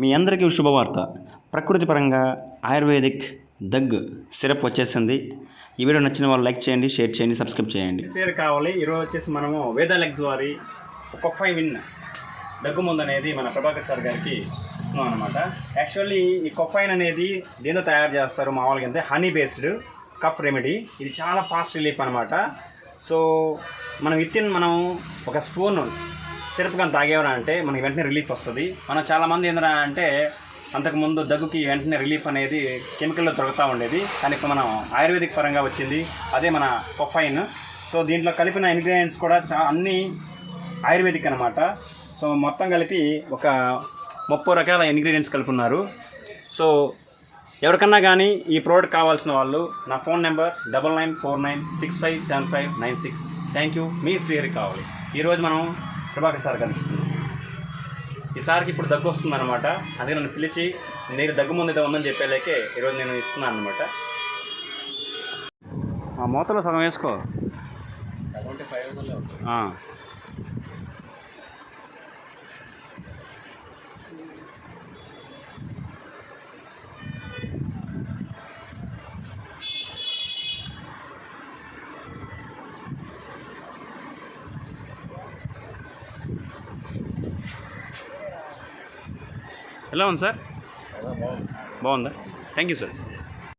మీ అందరికీ శుభవార్త. ప్రకృతి పరంగా ఆయుర్వేదిక్ దగ్ సిరప్ వచ్చేసింది. ఈ వీడియో నచ్చిన వాళ్ళు లైక్ చేయండి షేర్ చేయండి సబ్స్క్రైబ్ చేయండి. షేర్ కావాలి. ఈరోజు వచ్చేసి మనము వేదా లెగ్స్ వారి ఒక ఫైవ్ విన్ దగ్గు ముందు అనేది మన ప్రభాకర్ సార్ గారికి ఇస్తున్నాం అనమాట యాక్చువల్లీ ఈ కొఫైన్ అనేది దీంతో తయారు చేస్తారు? మామూలుగా అంటే హనీ బేస్డ్ కఫ్ రెమెడీ. ఇది చాలా ఫాస్ట్ రిలీఫ్ అనమాట సో మనం విత్ ఇన్ మనం ఒక స్పూన్ సిరప్ కానీ తాగేవరా అంటే మనకి వెంటనే రిలీఫ్ వస్తుంది. మనం చాలామంది ఏంటంటే అంటే అంతకుముందు దగ్గుకి వెంటనే రిలీఫ్ అనేది కెమికల్లో దొరుకుతూ ఉండేది. కానీ ఇప్పుడు మనం ఆయుర్వేదిక్ పరంగా వచ్చింది. అదే మన కొఫైన్ సో దీంట్లో కలిపిన ఇంగ్రీడియంట్స్ కూడా చా అన్నీ ఆయుర్వేదిక్ అనమాట సో మొత్తం కలిపి ఒక ముప్పై రకాల ఇంగ్రీడియంట్స్ కలుపున్నారు సో ఎవరికన్నా కానీ ఈ ప్రోడక్ట్ కావాల్సిన వాళ్ళు నా phone number double nine four nine six five seven five nine six. Thank you. మీ శ్రీహరి కావాలి. ఈరోజు మనం ప్రభాకర్ సార్ కలుస్తున్నాం ఈ సార్కి ఇప్పుడు దగ్గు వస్తుందన్నమాట. అదే నన్ను పిలిచి నీకు దగ్గు ముందు ఏదో ఉందని చెప్పేలేకే ఈరోజు నేను ఇస్తున్నాను అనమాట ఆ మూతలో సగం వేసుకో. ఎలా ఉంది సార్? బాగుందా? Thank you sir